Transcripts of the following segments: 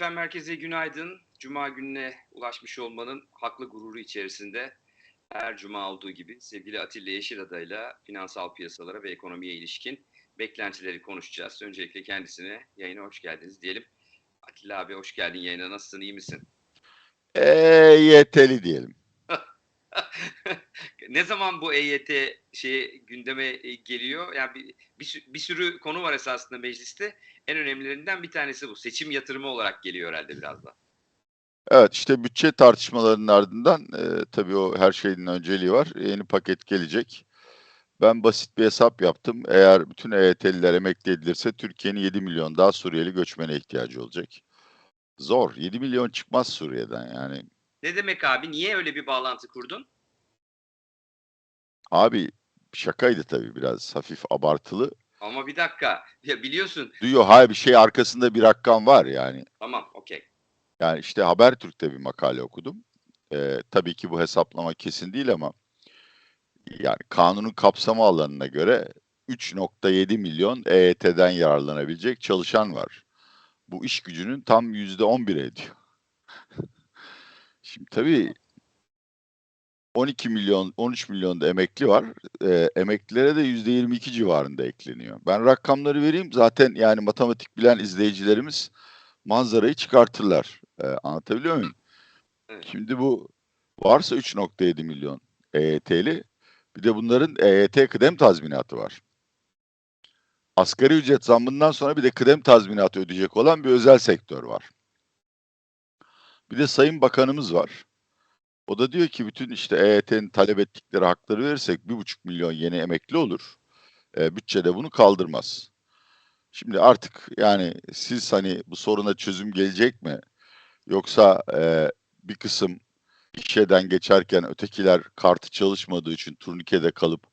Efendim herkese günaydın. Cuma gününe ulaşmış olmanın haklı gururu içerisinde her cuma olduğu gibi sevgili Atilla Yeşilada'yla ile finansal piyasalara ve ekonomiye ilişkin beklentileri konuşacağız. Öncelikle kendisine yayına hoş geldiniz diyelim. Atilla abi hoş geldin yayına. Nasılsın, iyi misin? EYT'li diyelim. ne zaman bu EYT şey gündeme e, geliyor? Yani bir, bir, bir sürü konu var esasında mecliste. En önemlilerinden bir tanesi bu. Seçim yatırımı olarak geliyor herhalde biraz da. Evet işte bütçe tartışmalarının ardından e, tabii o her şeyin önceliği var. Yeni paket gelecek. Ben basit bir hesap yaptım. Eğer bütün EYT'liler emekli edilirse Türkiye'nin 7 milyon daha Suriyeli göçmene ihtiyacı olacak. Zor. 7 milyon çıkmaz Suriye'den yani. Ne demek abi? Niye öyle bir bağlantı kurdun? Abi şakaydı tabii biraz hafif abartılı. Ama bir dakika. Ya biliyorsun. Duyuyor hayır bir şey arkasında bir rakam var yani. Tamam, okey. Yani işte Habertürk'te bir makale okudum. Ee, tabii ki bu hesaplama kesin değil ama yani kanunun kapsama alanına göre 3.7 milyon EYT'den yararlanabilecek çalışan var. Bu iş gücünün tam %11 ediyor. Şimdi tabii 12 milyon, 13 milyon da emekli var. Ee, emeklilere de %22 civarında ekleniyor. Ben rakamları vereyim. Zaten yani matematik bilen izleyicilerimiz manzarayı çıkartırlar. Ee, anlatabiliyor muyum? Evet. Şimdi bu varsa 3.7 milyon EYT'li bir de bunların EYT kıdem tazminatı var. Asgari ücret zammından sonra bir de kıdem tazminatı ödeyecek olan bir özel sektör var. Bir de Sayın Bakanımız var. O da diyor ki bütün işte EYT'nin talep ettikleri hakları verirsek bir buçuk milyon yeni emekli olur. E, bütçede bunu kaldırmaz. Şimdi artık yani siz hani bu soruna çözüm gelecek mi? Yoksa e, bir kısım işeden geçerken ötekiler kartı çalışmadığı için turnikede kalıp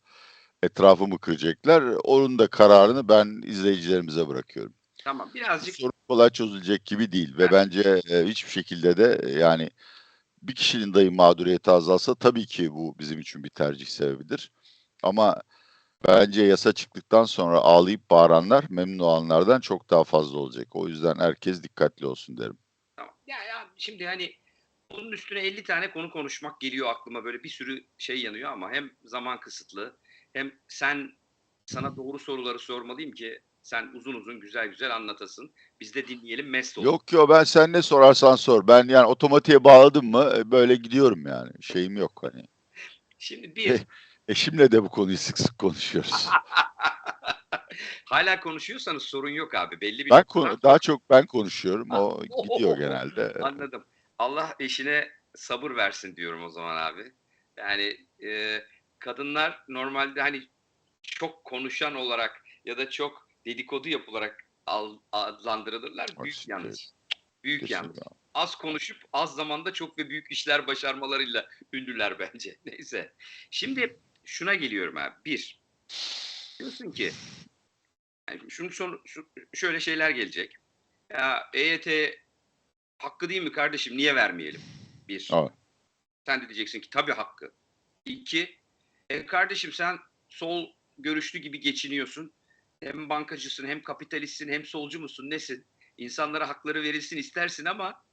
etrafı mı kıracaklar? Onun da kararını ben izleyicilerimize bırakıyorum. Tamam. Birazcık sorun kolay çözülecek gibi değil ve Evet. bence e, hiçbir şekilde de e, yani bir kişinin dahi mağduriyeti azalsa tabii ki bu bizim için bir tercih sebebidir. Ama bence yasa çıktıktan sonra ağlayıp bağıranlar memnun olanlardan çok daha fazla olacak. O yüzden herkes dikkatli olsun derim. Tamam. Ya, ya şimdi hani bunun üstüne 50 tane konu konuşmak geliyor aklıma böyle bir sürü şey yanıyor ama hem zaman kısıtlı hem sen sana doğru soruları sormalıyım ki sen uzun uzun güzel güzel anlatasın. Biz de dinleyelim mest olalım. Yok yok ben sen ne sorarsan sor. Ben yani otomatiğe bağladım mı e, böyle gidiyorum yani. Şeyim yok hani. Şimdi bir Eşimle de bu konuyu sık sık konuşuyoruz. hala konuşuyorsanız sorun yok abi. Belli bir Ben konu, daha çok ben konuşuyorum. O Ah, gidiyor genelde. Anladım. Allah eşine sabır versin diyorum o zaman abi. Yani e, kadınlar normalde hani çok konuşan olarak ya da çok dedikodu yapılarak adlandırılırlar. Büyük Kesinlikle. yanlış. Büyük Kesinlikle. yanlış. Az konuşup az zamanda çok ve büyük işler başarmalarıyla ünlüler bence. Neyse. Şimdi şuna geliyorum abi. Bir. Diyorsun ki yani şunu son, şu, şöyle şeyler gelecek. Ya EYT hakkı değil mi kardeşim? Niye vermeyelim? Bir. Evet. Sen de diyeceksin ki tabii hakkı. İki. E kardeşim sen sol görüşlü gibi geçiniyorsun. Hem bankacısın hem kapitalistsin hem solcu musun nesin? İnsanlara hakları verilsin istersin ama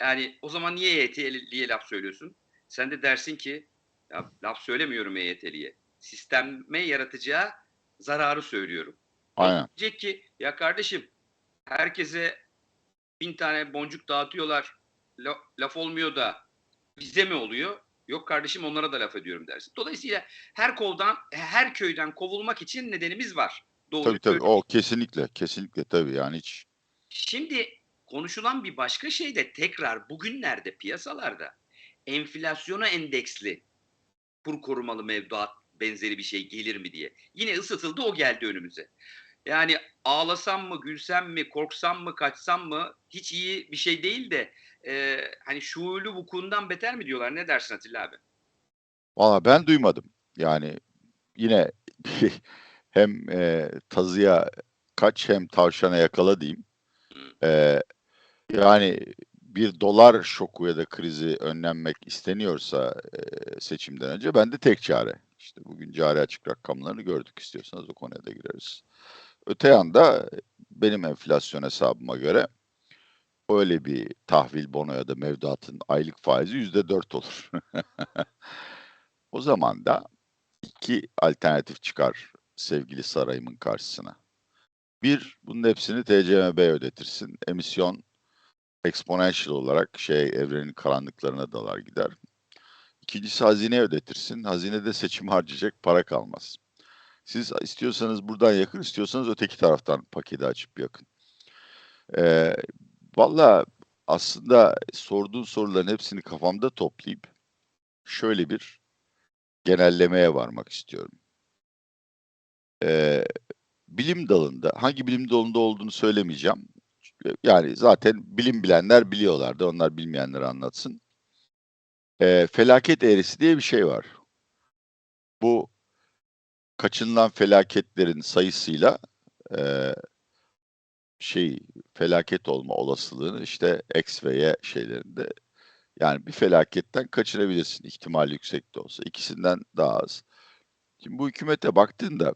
yani o zaman niye EYT'liye laf söylüyorsun? Sen de dersin ki ya laf söylemiyorum EYT'liye. Sisteme yaratacağı zararı söylüyorum. Aynen. Diyecek ki ya kardeşim herkese bin tane boncuk dağıtıyorlar. La- laf olmuyor da bize mi oluyor? Yok kardeşim onlara da laf ediyorum dersin. Dolayısıyla her koldan, her köyden kovulmak için nedenimiz var. Doğru. Tabii tabii. O kesinlikle. Kesinlikle tabii yani hiç. Şimdi konuşulan bir başka şey de tekrar bugünlerde piyasalarda enflasyona endeksli kur korumalı mevduat benzeri bir şey gelir mi diye. Yine ısıtıldı o geldi önümüze. Yani ağlasam mı, gülsem mi, korksam mı, kaçsam mı hiç iyi bir şey değil de e, hani şuurlu vukuundan beter mi diyorlar? Ne dersin Atilla abi? Valla ben duymadım. Yani yine hem e, tazıya kaç hem tavşana yakala diyeyim. E, yani bir dolar şoku ya da krizi önlenmek isteniyorsa e, seçimden önce ben de tek çare. İşte bugün cari açık rakamlarını gördük istiyorsanız o konuya da gireriz. Öte yanda benim enflasyon hesabıma göre öyle bir tahvil bono ya da mevduatın aylık faizi yüzde dört olur. o zaman da iki alternatif çıkar sevgili sarayımın karşısına. Bir, bunun hepsini TCMB ödetirsin. Emisyon exponential olarak şey evrenin karanlıklarına dalar gider. İkincisi hazineye ödetirsin. Hazinede seçim harcayacak para kalmaz. Siz istiyorsanız buradan yakın, istiyorsanız öteki taraftan paketi açıp yakın. Ee, Valla aslında sorduğun soruların hepsini kafamda toplayıp şöyle bir genellemeye varmak istiyorum. Ee, bilim dalında, hangi bilim dalında olduğunu söylemeyeceğim. Yani zaten bilim bilenler biliyorlardı, onlar bilmeyenler anlatsın. Ee, felaket eğrisi diye bir şey var. Bu kaçınılan felaketlerin sayısıyla e, şey felaket olma olasılığını işte X ve Y şeylerinde yani bir felaketten kaçırabilirsin ihtimal yüksek de olsa. ikisinden daha az. Şimdi bu hükümete baktığında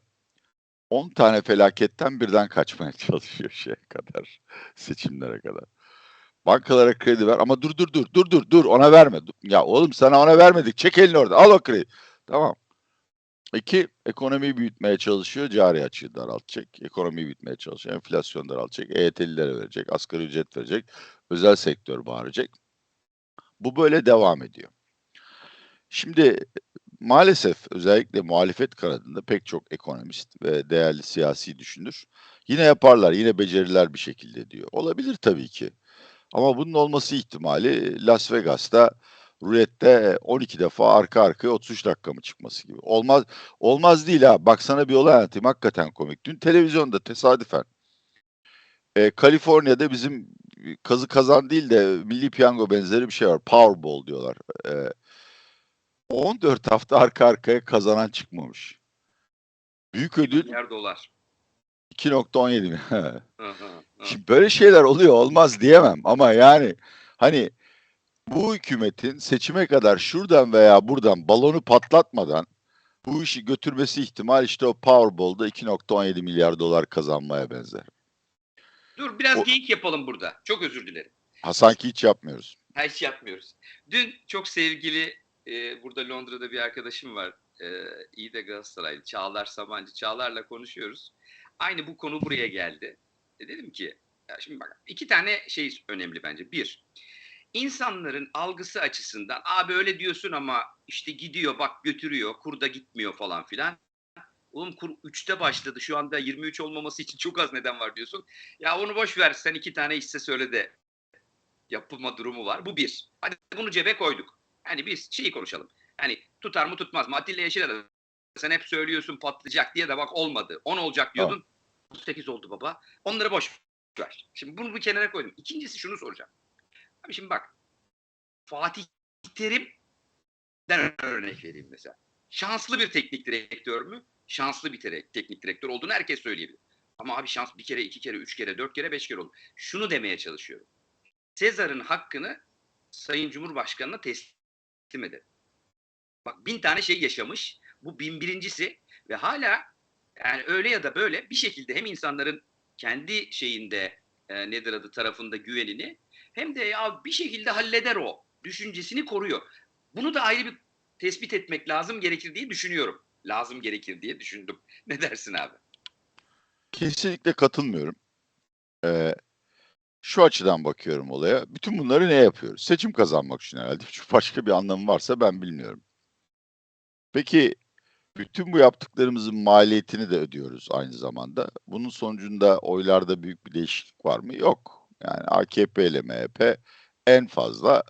10 tane felaketten birden kaçmaya çalışıyor şeye kadar, seçimlere kadar. Bankalara kredi ver ama dur dur dur dur dur dur ona verme. Ya oğlum sana ona vermedik. Çek elini orada. Al o kredi. Tamam. İki, ekonomiyi büyütmeye çalışıyor. Cari açığı daraltacak. Ekonomiyi büyütmeye çalışıyor. Enflasyon daraltacak. EYT'lilere verecek. Asgari ücret verecek. Özel sektör bağıracak. Bu böyle devam ediyor. Şimdi maalesef özellikle muhalefet kanadında pek çok ekonomist ve değerli siyasi düşünür yine yaparlar, yine becerirler bir şekilde diyor. Olabilir tabii ki. Ama bunun olması ihtimali Las Vegas'ta rulette 12 defa arka arkaya 33 dakika mı çıkması gibi. Olmaz olmaz değil ha. Bak sana bir olay anlatayım. Hakikaten komik. Dün televizyonda tesadüfen e, Kaliforniya'da bizim kazı kazan değil de milli piyango benzeri bir şey var. Powerball diyorlar. E, 14 hafta arka arkaya kazanan çıkmamış. Büyük ödül Milyar dolar. 2.17 mi? Şimdi böyle şeyler oluyor olmaz diyemem ama yani hani bu hükümetin seçime kadar şuradan veya buradan balonu patlatmadan bu işi götürmesi ihtimal işte o Powerball'da 2.17 milyar dolar kazanmaya benzer. Dur biraz O- geyik yapalım burada. Çok özür dilerim. Ha sanki hiç yapmıyoruz. Her şey yapmıyoruz. Dün çok sevgili e, burada Londra'da bir arkadaşım var. E, iyi de Galatasaraylı. Çağlar Sabancı. Çağlar'la konuşuyoruz. Aynı bu konu buraya geldi. E, dedim ki ya şimdi bak iki tane şey önemli bence. Bir, insanların algısı açısından abi öyle diyorsun ama işte gidiyor bak götürüyor kurda gitmiyor falan filan. Oğlum kur 3'te başladı şu anda 23 olmaması için çok az neden var diyorsun. Ya onu boş ver sen iki tane hisse söyle de yapılma durumu var. Bu bir. Hadi bunu cebe koyduk. Yani biz şeyi konuşalım. Yani tutar mı tutmaz mı? Atilla Yeşil'e de sen hep söylüyorsun patlayacak diye de bak olmadı. 10 olacak diyordun. 8 oldu baba. Onları boş ver. Şimdi bunu bir kenara koydum. İkincisi şunu soracağım. Abi şimdi bak. Fatih Terim'den örnek vereyim mesela. Şanslı bir teknik direktör mü? Şanslı bir teknik direktör olduğunu herkes söyleyebilir. Ama abi şans bir kere, iki kere, üç kere, dört kere, beş kere oldu. Şunu demeye çalışıyorum. Sezar'ın hakkını Sayın Cumhurbaşkanı'na teslim edelim. Bak bin tane şey yaşamış. Bu bin birincisi ve hala yani öyle ya da böyle bir şekilde hem insanların kendi şeyinde e, nedir adı tarafında güvenini hem de ya bir şekilde halleder o düşüncesini koruyor. Bunu da ayrı bir tespit etmek lazım gerekir diye düşünüyorum. Lazım gerekir diye düşündüm. Ne dersin abi? Kesinlikle katılmıyorum. Ee, şu açıdan bakıyorum olaya. Bütün bunları ne yapıyoruz? Seçim kazanmak için herhalde. Çünkü başka bir anlamı varsa ben bilmiyorum. Peki bütün bu yaptıklarımızın maliyetini de ödüyoruz aynı zamanda. Bunun sonucunda oylarda büyük bir değişiklik var mı? Yok. Yani AKP ile MHP en fazla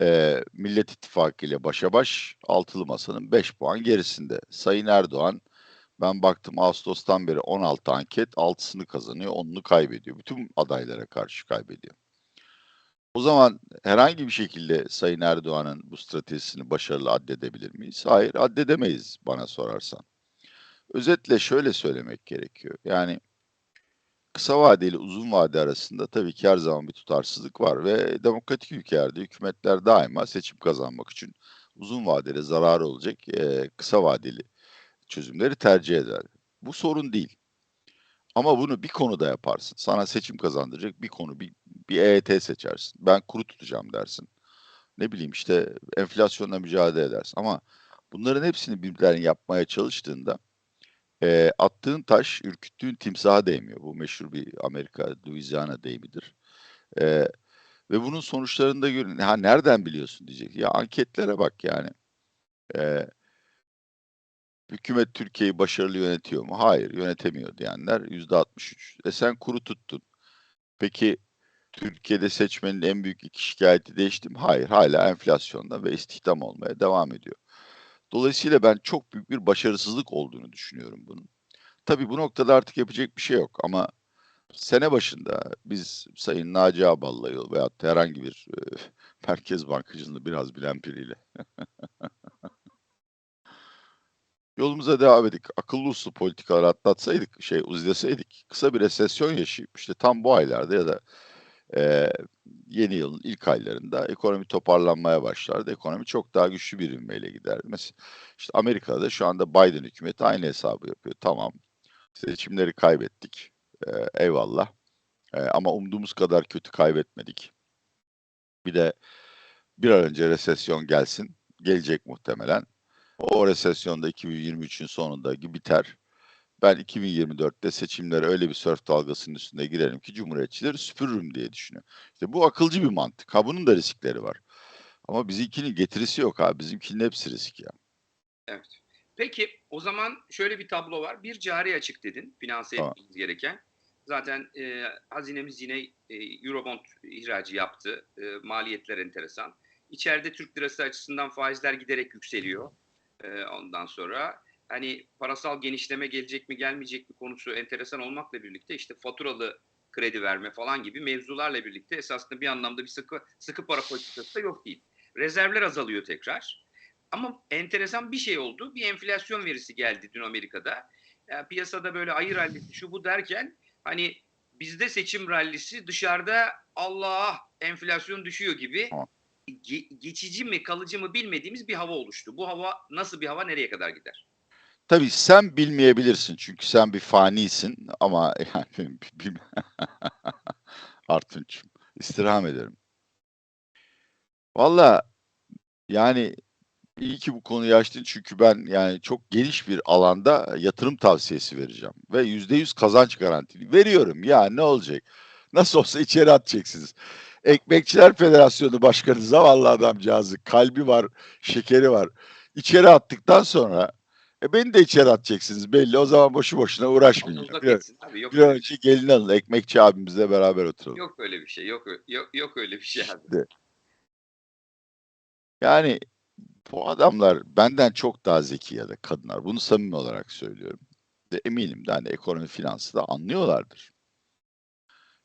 e, Millet İttifakı ile başa baş altılı masanın 5 puan gerisinde. Sayın Erdoğan ben baktım Ağustos'tan beri 16 anket 6'sını kazanıyor 10'unu kaybediyor. Bütün adaylara karşı kaybediyor. O zaman herhangi bir şekilde Sayın Erdoğan'ın bu stratejisini başarılı addedebilir miyiz? Hayır, addedemeyiz bana sorarsan. Özetle şöyle söylemek gerekiyor. Yani kısa vade ile uzun vade arasında tabii ki her zaman bir tutarsızlık var ve demokratik ülkelerde hükümetler daima seçim kazanmak için uzun vadeli zararı olacak e, kısa vadeli çözümleri tercih eder. Bu sorun değil. Ama bunu bir konuda yaparsın. Sana seçim kazandıracak bir konu, bir, Bir EYT seçersin. Ben kuru tutacağım dersin. Ne bileyim işte enflasyonla mücadele edersin. Ama bunların hepsini birbirlerine yapmaya çalıştığında e, attığın taş ürküttüğün timsaha değmiyor. Bu meşhur bir Amerika Louisiana deyimidir. E, ve bunun sonuçlarını da görün. Ha nereden biliyorsun diyecek. Ya anketlere bak yani. E, hükümet Türkiye'yi başarılı yönetiyor mu? Hayır, yönetemiyor diyenler yüzde 63. E sen kuru tuttun. Peki Türkiye'de seçmenin en büyük iki şikayeti değişti mi? Hayır, hala enflasyonda ve istihdam olmaya devam ediyor. Dolayısıyla ben çok büyük bir başarısızlık olduğunu düşünüyorum bunun. Tabii bu noktada artık yapacak bir şey yok ama sene başında biz Sayın Naci Ağbal'la veyahut herhangi bir e, merkez bankacılığını biraz bilen biriyle yolumuza devam edik. Akıllı uslu politikalar atlatsaydık, şey uzlasaydık, kısa bir resesyon yaşayıp işte tam bu aylarda ya da e, yeni yılın ilk aylarında ekonomi toparlanmaya başlardı. Ekonomi çok daha güçlü bir ivmeyle giderdi. Mesela işte Amerika'da şu anda Biden hükümeti aynı hesabı yapıyor. Tamam seçimleri kaybettik. E, eyvallah. E, ama umduğumuz kadar kötü kaybetmedik. Bir de bir an önce resesyon gelsin. Gelecek muhtemelen. O resesyon da 2023'ün sonunda biter. Ben 2024'te seçimlere öyle bir sörf dalgasının üstünde girerim ki Cumhuriyetçileri süpürürüm diye düşünüyorum. İşte bu akılcı bir mantık. Ha bunun da riskleri var. Ama bizimkinin getirisi yok abi. Bizimkinin hepsi risk ya. Evet. Peki o zaman şöyle bir tablo var. Bir cari açık dedin finanse Tamam. etmemiz gereken. Zaten e, hazinemiz yine e, Eurobond ihracı yaptı. E, maliyetler enteresan. İçeride Türk lirası açısından faizler giderek yükseliyor. E, ondan sonra hani parasal genişleme gelecek mi gelmeyecek mi konusu enteresan olmakla birlikte işte faturalı kredi verme falan gibi mevzularla birlikte esasında bir anlamda bir sıkı sıkı para politikası da yok değil. Rezervler azalıyor tekrar. Ama enteresan bir şey oldu. Bir enflasyon verisi geldi dün Amerika'da. Ya piyasada böyle ayı rallisi şu bu derken hani bizde seçim rallisi dışarıda Allah enflasyon düşüyor gibi. Ge- geçici mi kalıcı mı bilmediğimiz bir hava oluştu. Bu hava nasıl bir hava nereye kadar gider? Tabii sen bilmeyebilirsin çünkü sen bir fanisin ama yani Artunç'um istirham ederim. Valla yani iyi ki bu konuyu açtın çünkü ben yani çok geniş bir alanda yatırım tavsiyesi vereceğim ve yüzde yüz kazanç garantili veriyorum ya ne olacak? Nasıl olsa içeri atacaksınız. Ekmekçiler Federasyonu Başkanı zavallı adamcağızı kalbi var, şekeri var. İçeri attıktan sonra e beni de içeri atacaksınız belli. O zaman boşu boşuna uzak Bir, etsin. Tabii yok, bir önce gelin alın. Ekmekçi abimizle beraber oturalım. yok öyle bir şey. Yok, yok, yok öyle bir şey abi. Yani bu adamlar benden çok daha zeki ya da kadınlar. Bunu samimi olarak söylüyorum. Ve eminim de hani ekonomi finansı da anlıyorlardır.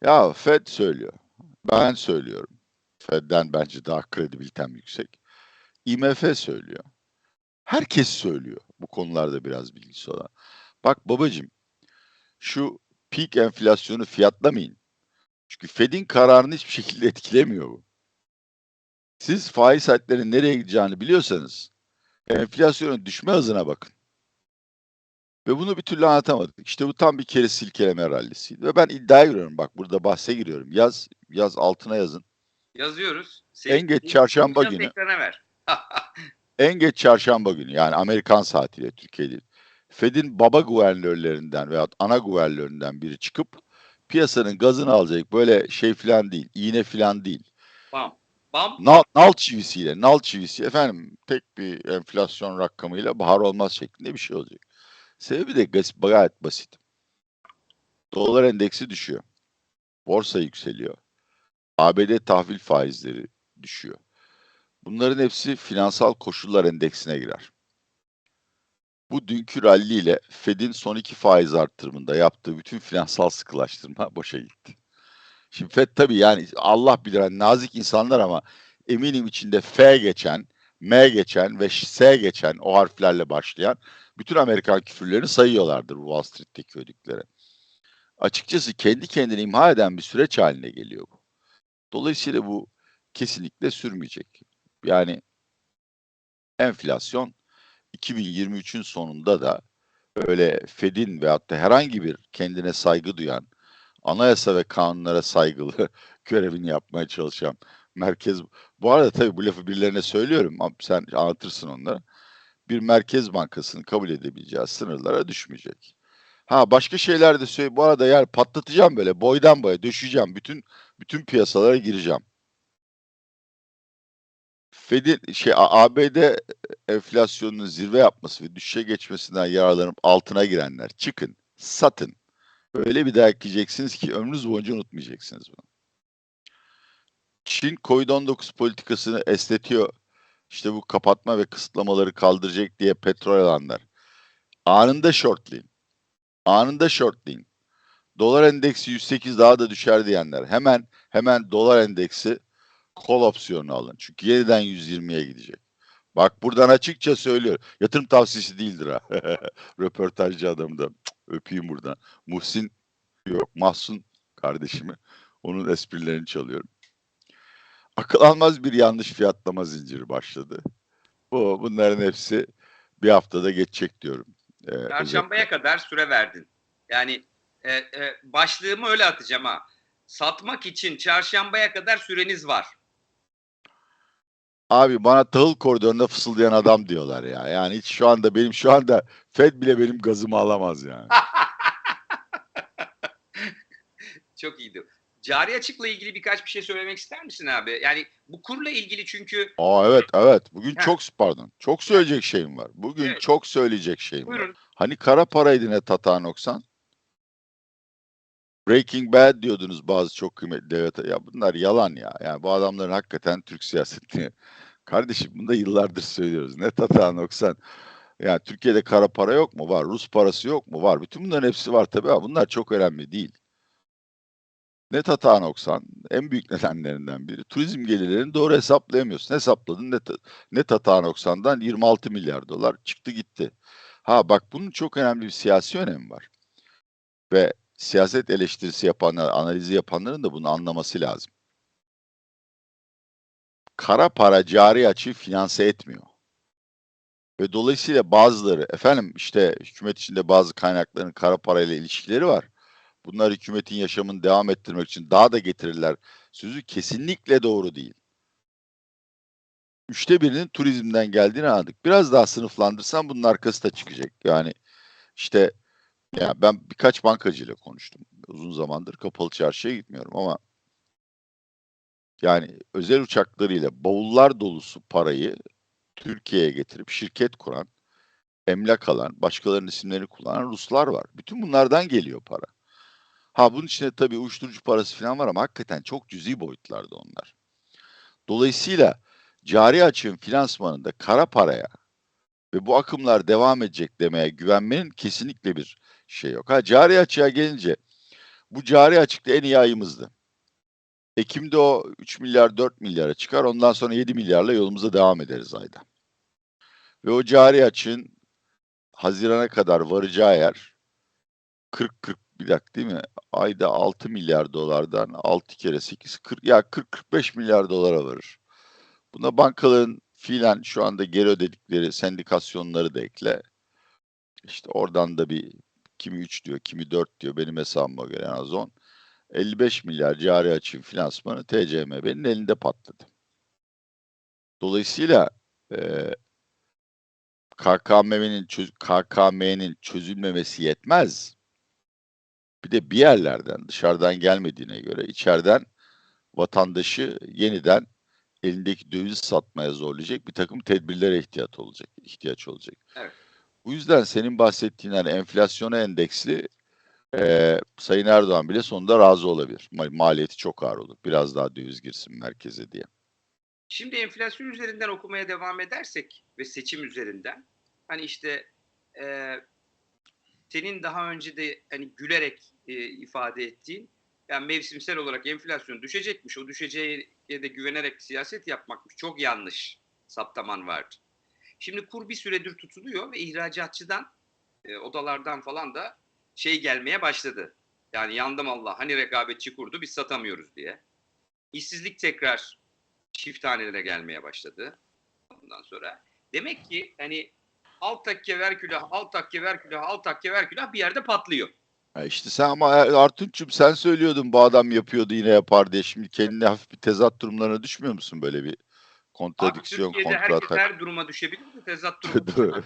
Ya Fed söylüyor. Ben söylüyorum. Fed'den bence daha kredibilitem yüksek. IMF söylüyor. Herkes söylüyor bu konularda biraz bilgisi olan. Bak babacığım şu peak enflasyonu fiyatlamayın. Çünkü Fed'in kararını hiçbir şekilde etkilemiyor bu. Siz faiz hatlarının nereye gideceğini biliyorsanız enflasyonun düşme hızına bakın. Ve bunu bir türlü anlatamadık. İşte bu tam bir kere silkeleme rallisiydi. Ve ben iddiaya giriyorum. Bak burada bahse giriyorum. Yaz, yaz altına yazın. Yazıyoruz. En geç çarşamba günü. Ekrana ver. En geç çarşamba günü yani Amerikan saatiyle Türkiye değil. Fed'in baba guvernörlerinden veya ana guvernörlerinden biri çıkıp piyasanın gazını alacak böyle şey falan değil, iğne falan değil. Bam. Bam. Nal, nal çivisiyle, nal çivisi efendim tek bir enflasyon rakamıyla bahar olmaz şeklinde bir şey olacak. Sebebi de gayet basit. Dolar endeksi düşüyor. Borsa yükseliyor. ABD tahvil faizleri düşüyor. Bunların hepsi finansal koşullar endeksine girer. Bu dünkü rally ile Fed'in son iki faiz arttırımında yaptığı bütün finansal sıkılaştırma boşa gitti. Şimdi Fed tabii yani Allah bilir hani nazik insanlar ama eminim içinde F geçen, M geçen ve S geçen o harflerle başlayan bütün Amerikan küfürlerini sayıyorlardır Wall Street'teki ödüklere. Açıkçası kendi kendini imha eden bir süreç haline geliyor bu. Dolayısıyla bu kesinlikle sürmeyecek. Yani enflasyon 2023'ün sonunda da öyle Fed'in veyahut da herhangi bir kendine saygı duyan anayasa ve kanunlara saygılı görevini yapmaya çalışan merkez. Bu arada tabii bu lafı birilerine söylüyorum ama sen anlatırsın onlara. Bir merkez bankasının kabul edebileceği sınırlara düşmeyecek. Ha başka şeyler de söyle. Bu arada yani patlatacağım böyle boydan boya düşeceğim. Bütün bütün piyasalara gireceğim. Fed'in şey ABD enflasyonunun zirve yapması ve düşüşe geçmesinden yararlanıp altına girenler çıkın, satın. Öyle bir dayak yiyeceksiniz ki ömrünüz boyunca unutmayacaksınız bunu. Çin Covid-19 politikasını esnetiyor. İşte bu kapatma ve kısıtlamaları kaldıracak diye petrol alanlar. Anında shortlayın. Anında shortlayın. Dolar endeksi 108 daha da düşer diyenler. Hemen hemen dolar endeksi kol opsiyonu alın. Çünkü yeniden 120'ye gidecek. Bak buradan açıkça söylüyorum. Yatırım tavsiyesi değildir ha. Röportajcı adamı da cık, öpeyim buradan. Muhsin yok Mahsun kardeşimi. Onun esprilerini çalıyorum. Akıl almaz bir yanlış fiyatlama zinciri başladı. Bu bunların hepsi bir haftada geçecek diyorum. Ee, kadar süre verdin. Yani e, e, başlığımı öyle atacağım ha. Satmak için çarşambaya kadar süreniz var. Abi bana tahıl koridorunda fısıldayan adam diyorlar ya. Yani hiç şu anda benim şu anda Fed bile benim gazımı alamaz yani. Çok iyiydi. Cari açıkla ilgili birkaç bir şey söylemek ister misin abi? Yani bu kurla ilgili çünkü Aa evet evet. Bugün Heh. çok pardon. Çok söyleyecek şeyim var. Bugün Evet. çok söyleyecek şeyim var. buyurun Hani kara paraydı ne Tata Noksan? Breaking Bad diyordunuz bazı çok kıymetli devlet. Ya bunlar yalan ya. Yani bu adamların hakikaten Türk siyasetini. Kardeşim bunu da yıllardır söylüyoruz. Ne Tata Noksan? Yani Türkiye'de kara para yok mu? Var. Rus parası yok mu? Var. Bütün bunların hepsi var tabii ama bunlar çok önemli değil. Net hata noksan en büyük nedenlerinden biri. Turizm gelirlerini doğru hesaplayamıyorsun. Hesapladın net, net hata noksandan 26 milyar dolar çıktı gitti. Ha bak bunun çok önemli bir siyasi önemi var. Ve siyaset eleştirisi yapanlar, analizi yapanların da bunu anlaması lazım. Kara para cari açığı finanse etmiyor. Ve dolayısıyla bazıları, efendim işte hükümet içinde bazı kaynakların kara parayla ilişkileri var bunlar hükümetin yaşamını devam ettirmek için daha da getirirler sözü kesinlikle doğru değil. Üçte birinin turizmden geldiğini anladık. Biraz daha sınıflandırsam bunun arkası da çıkacak. Yani işte ya ben birkaç bankacıyla konuştum. Uzun zamandır kapalı çarşıya gitmiyorum ama yani özel uçaklarıyla bavullar dolusu parayı Türkiye'ye getirip şirket kuran, emlak alan, başkalarının isimlerini kullanan Ruslar var. Bütün bunlardan geliyor para. Ha bunun içinde tabii uyuşturucu parası falan var ama hakikaten çok cüzi boyutlarda onlar. Dolayısıyla cari açığın finansmanında kara paraya ve bu akımlar devam edecek demeye güvenmenin kesinlikle bir şey yok. Ha cari açığa gelince bu cari açıkta en iyi ayımızdı. Ekim'de o 3 milyar 4 milyara çıkar ondan sonra 7 milyarla yolumuza devam ederiz ayda. Ve o cari açığın Haziran'a kadar varacağı yer 40-40 bir dakika değil mi? Ayda 6 milyar dolardan 6 kere 8 40 ya 40-45 milyar dolara varır. Buna bankaların fiilen şu anda geri ödedikleri sendikasyonları da ekle. İşte oradan da bir kimi 3 diyor, kimi 4 diyor benim hesabıma göre en az 10. 55 milyar cari açığın finansmanı TCMB'nin elinde patladı. Dolayısıyla e, KKM'nin KKM'nin çözülmemesi yetmez. Bir de bir yerlerden dışarıdan gelmediğine göre içeriden vatandaşı yeniden elindeki dövizi satmaya zorlayacak bir takım tedbirlere ihtiyaç olacak. ihtiyaç olacak. Evet. Bu yüzden senin bahsettiğin hani enflasyona endeksli e, Sayın Erdoğan bile sonunda razı olabilir. Ma- Maliyeti çok ağır olur. Biraz daha döviz girsin merkeze diye. Şimdi enflasyon üzerinden okumaya devam edersek ve seçim üzerinden hani işte e, senin daha önce de hani gülerek e, ifade ettiğin yani mevsimsel olarak enflasyon düşecekmiş. O düşeceğe de güvenerek siyaset yapmakmış. Çok yanlış saptaman vardı. Şimdi kur bir süredir tutuluyor ve ihracatçıdan e, odalardan falan da şey gelmeye başladı. Yani yandım Allah hani rekabetçi kurdu biz satamıyoruz diye. İşsizlik tekrar çift gelmeye başladı. Ondan sonra demek ki hani alt takke ver külah, alt takke ver külah, alt takke ver külah bir yerde patlıyor. Ha işte sen ama Artunç'um sen söylüyordun bu adam yapıyordu yine yapar diye. Şimdi kendine hafif bir tezat durumlarına düşmüyor musun böyle bir kontradiksiyon, herkes kontratak? her duruma düşebilir mi? Tezat durumu.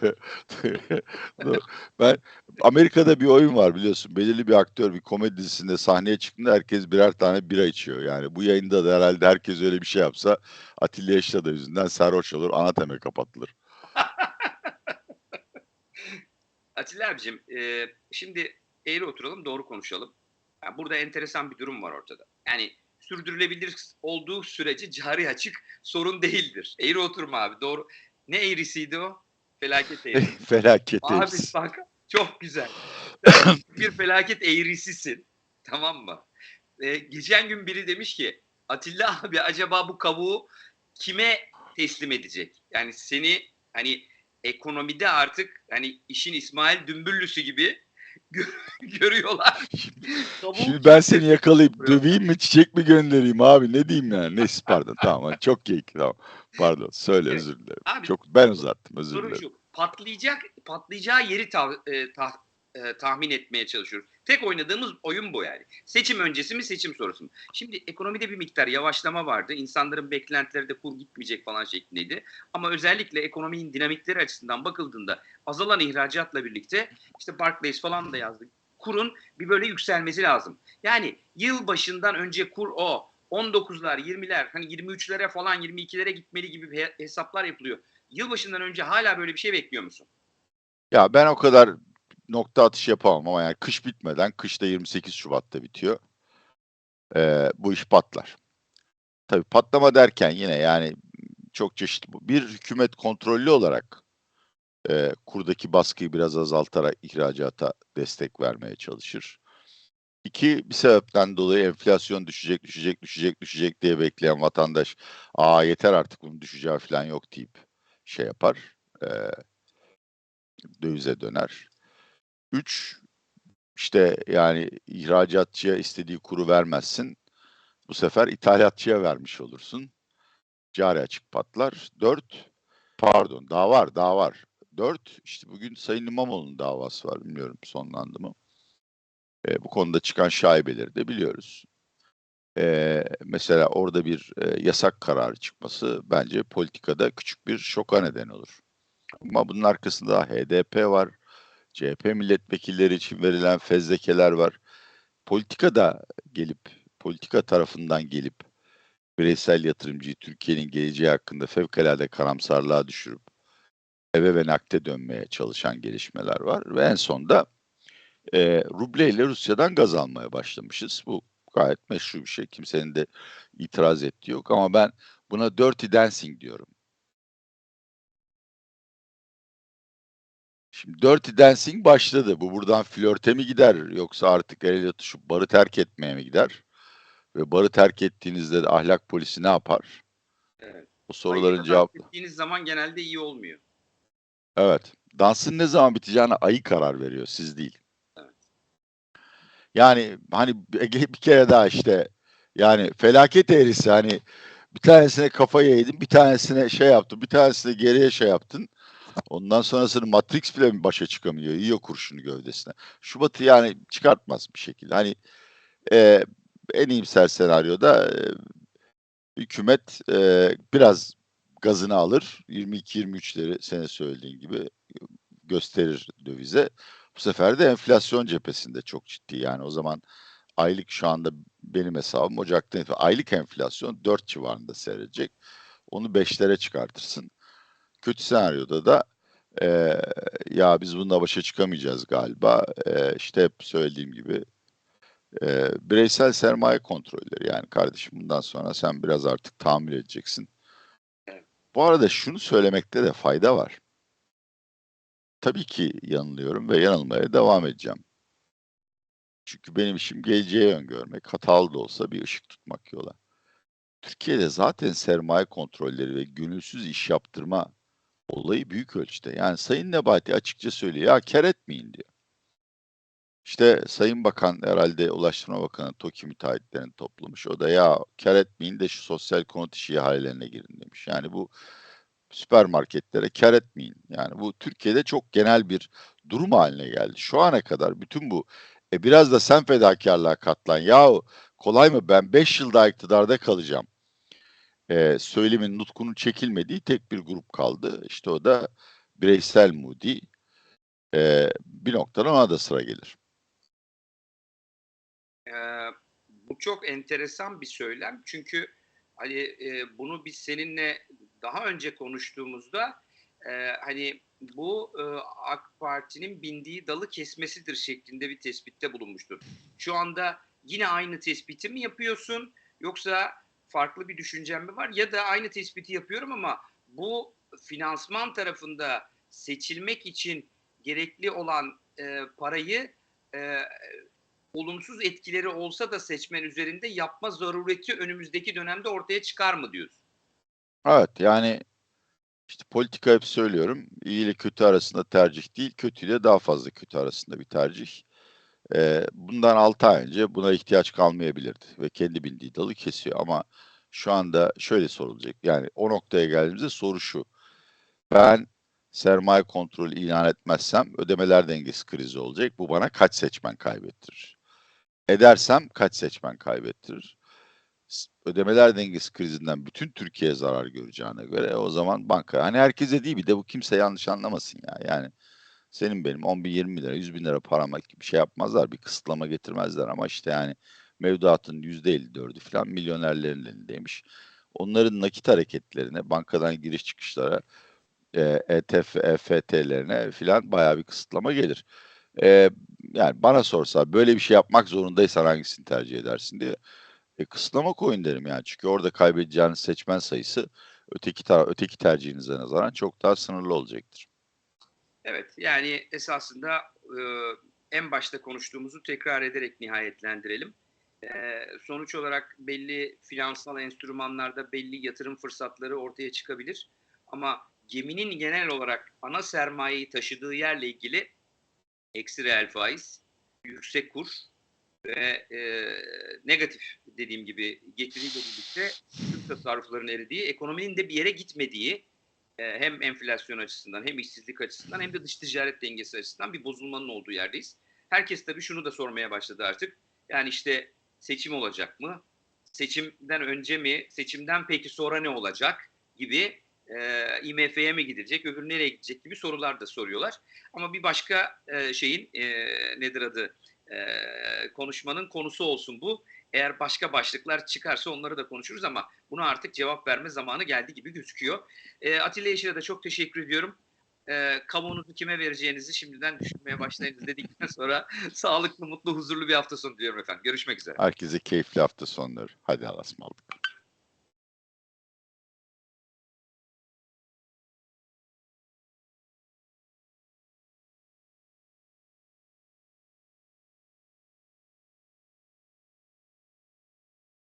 Ben Amerika'da bir oyun var biliyorsun. Belirli bir aktör bir komedi dizisinde sahneye çıktığında herkes birer tane bira içiyor. Yani bu yayında da herhalde herkes öyle bir şey yapsa Atilla Yeşilada yüzünden sarhoş olur, ana temel kapatılır. Atilla abicim e, şimdi eğri oturalım doğru konuşalım. Yani burada enteresan bir durum var ortada. Yani sürdürülebilir olduğu sürece cari açık sorun değildir. Eğri oturma abi doğru. Ne eğrisiydi o? Felaket eğrisi. Felaket abi bak çok güzel. Bir felaket eğrisisin. Tamam mı? E, geçen gün biri demiş ki Atilla abi acaba bu kavuğu kime teslim edecek? Yani seni hani ekonomide artık hani işin İsmail Dümbüllüsü gibi gö- görüyorlar. Şimdi ben seni yakalayıp döveyim mi çiçek mi göndereyim abi ne diyeyim yani neyse pardon tamam çok keyifli tamam pardon söyle Evet. özür dilerim Abi çok ben uzattım özür dilerim. şu. Patlayacak, patlayacağı yeri ta- e, tah- e, tahmin etmeye çalışıyoruz. Tek oynadığımız oyun bu yani. Seçim öncesi mi, seçim sonrası mı? Şimdi ekonomide bir miktar yavaşlama vardı. İnsanların beklentileri de kur gitmeyecek falan şeklindeydi. Ama özellikle ekonominin dinamikleri açısından bakıldığında azalan ihracatla birlikte işte Barclays falan da yazdı. Kurun bir böyle yükselmesi lazım. Yani yıl başından önce kur o 19'lar, 20'ler, hani 23'lere falan 22'lere gitmeli gibi he- hesaplar yapılıyor. Yılbaşından önce hala böyle bir şey bekliyor musun? Ya ben o kadar nokta atışı yapamam ama yani kış bitmeden kış da 28 Şubat'ta bitiyor. Ee, bu iş patlar. Tabii patlama derken yine yani çok çeşitli. Bir hükümet kontrollü olarak e, kurdaki baskıyı biraz azaltarak ihracata destek vermeye çalışır. İki, bir sebepten dolayı enflasyon düşecek, düşecek, düşecek, düşecek diye bekleyen vatandaş, aa yeter artık bunun düşeceği falan yok deyip şey yapar, e, dövize döner. Üç, işte yani ihracatçıya istediği kuru vermezsin. Bu sefer ithalatçıya vermiş olursun. Cari açık patlar. Dört, pardon daha var, daha var. Dört, işte bugün Sayın İmamoğlu'nun davası var. Bilmiyorum sonlandı mı? E, bu konuda çıkan şaibeleri de biliyoruz. E, mesela orada bir e, yasak kararı çıkması bence politikada küçük bir şoka neden olur. Ama bunun arkasında HDP var, CHP milletvekilleri için verilen fezlekeler var. Politikada gelip, politika tarafından gelip bireysel yatırımcıyı Türkiye'nin geleceği hakkında fevkalade karamsarlığa düşürüp eve ve nakde dönmeye çalışan gelişmeler var. Ve en sonda e, ruble ile Rusya'dan gaz almaya başlamışız. Bu gayet meşru bir şey. Kimsenin de itiraz ettiği yok ama ben buna dirty dancing diyorum. Şimdi dirty dancing başladı. Bu buradan flörte mi gider yoksa artık el ele tutuşup barı terk etmeye mi gider? Ve barı terk ettiğinizde de ahlak polisi ne yapar? Evet. O soruların cevap ettiğiniz zaman genelde iyi olmuyor. Evet. Dansın ne zaman biteceğine ayı karar veriyor, siz değil. Evet. Yani hani bir bir kere daha işte yani felaket eğrisi hani bir tanesine kafayı eğdin, bir tanesine şey yaptın, bir tanesine geriye şey yaptın. Ondan sonrasını Matrix bile başa çıkamıyor, yiyor kurşunu gövdesine. Şubat'ı yani çıkartmaz bir şekilde. Hani e, en iyimser senaryoda e, hükümet e, biraz gazını alır. 22-23'leri sene söylediğin gibi gösterir dövize. Bu sefer de enflasyon cephesinde çok ciddi. Yani o zaman aylık şu anda benim hesabım Ocak'ta itibaren aylık enflasyon 4 civarında seyredecek. Onu 5'lere çıkartırsın. Kötü senaryoda da e, ya biz bununla başa çıkamayacağız galiba. E, işte hep söylediğim gibi e, bireysel sermaye kontrolleri yani kardeşim bundan sonra sen biraz artık tahammül edeceksin. Bu arada şunu söylemekte de fayda var. Tabii ki yanılıyorum ve yanılmaya devam edeceğim. Çünkü benim işim geleceği öngörmek, hatalı da olsa bir ışık tutmak yola. Türkiye'de zaten sermaye kontrolleri ve gönülsüz iş yaptırma olayı büyük ölçüde. Yani Sayın Nebati açıkça söylüyor ya kar etmeyin diyor. İşte Sayın Bakan herhalde Ulaştırma Bakanı TOKİ müteahhitlerini toplamış. O da ya kar de şu sosyal konut işi ihalelerine girin demiş. Yani bu süpermarketlere kar etmeyin. Yani bu Türkiye'de çok genel bir durum haline geldi. Şu ana kadar bütün bu E biraz da sen fedakarlığa katlan. Yahu kolay mı? Ben 5 yıl daha iktidarda kalacağım. E, söylemin, nutkunun çekilmediği tek bir grup kaldı. İşte o da bireysel Moody. E, bir noktadan ona da sıra gelir. Ee, bu çok enteresan bir söylem çünkü hani e, bunu biz seninle daha önce konuştuğumuzda e, hani bu e, AK Parti'nin bindiği dalı kesmesidir şeklinde bir tespitte bulunmuştur. Şu anda yine aynı tespiti mi yapıyorsun yoksa farklı bir düşüncen mi var ya da aynı tespiti yapıyorum ama bu finansman tarafında seçilmek için gerekli olan e, parayı e, olumsuz etkileri olsa da seçmen üzerinde yapma zarureti önümüzdeki dönemde ortaya çıkar mı diyorsun? Evet yani işte politika hep söylüyorum. İyi ile kötü arasında tercih değil, kötü ile daha fazla kötü arasında bir tercih. Ee, bundan 6 ay önce buna ihtiyaç kalmayabilirdi ve kendi bildiği dalı kesiyor ama şu anda şöyle sorulacak. Yani o noktaya geldiğimizde soru şu. Ben sermaye kontrolü ilan etmezsem ödemeler dengesi krizi olacak. Bu bana kaç seçmen kaybettirir? Edersem kaç seçmen kaybettirir? Ödemeler dengesi krizinden bütün Türkiye zarar göreceğine göre o zaman banka hani herkese değil bir de bu kimse yanlış anlamasın ya. Yani senin benim 10 bin 20 bin lira 100 bin lira parama bir şey yapmazlar bir kısıtlama getirmezler ama işte yani mevduatın %54'ü falan milyonerlerin elindeymiş. Onların nakit hareketlerine bankadan giriş çıkışlara e, ETF, EFT'lerine filan bayağı bir kısıtlama gelir. E, yani bana sorsa böyle bir şey yapmak zorundaysan hangisini tercih edersin diye e, kısıtlama koyun derim yani. Çünkü orada kaybedeceğiniz seçmen sayısı öteki öteki tercihinize nazaran çok daha sınırlı olacaktır. Evet yani esasında e, en başta konuştuğumuzu tekrar ederek nihayetlendirelim. E, sonuç olarak belli finansal enstrümanlarda belli yatırım fırsatları ortaya çıkabilir. Ama geminin genel olarak ana sermayeyi taşıdığı yerle ilgili eksi reel faiz, yüksek kur ve e, negatif dediğim gibi getiriyle birlikte tüm tasarrufların eridiği, ekonominin de bir yere gitmediği hem enflasyon açısından hem işsizlik açısından hem de dış ticaret dengesi açısından bir bozulmanın olduğu yerdeyiz. Herkes tabii şunu da sormaya başladı artık. Yani işte seçim olacak mı? Seçimden önce mi? Seçimden peki sonra ne olacak? Gibi e, IMF'ye mi gidecek? Öbür nereye gidecek gibi sorular da soruyorlar. Ama bir başka e, şeyin e, nedir adı? E, konuşmanın konusu olsun bu. Eğer başka başlıklar çıkarsa onları da konuşuruz ama buna artık cevap verme zamanı geldi gibi gözüküyor. E, Atilla Yeşil'e de çok teşekkür ediyorum. E, kamuonuzu kime vereceğinizi şimdiden düşünmeye başlayınız dedikten sonra sağlıklı, mutlu, huzurlu bir hafta sonu diliyorum efendim. Görüşmek üzere. Herkese keyifli hafta sonları. Hadi Allah'a ısmarladık.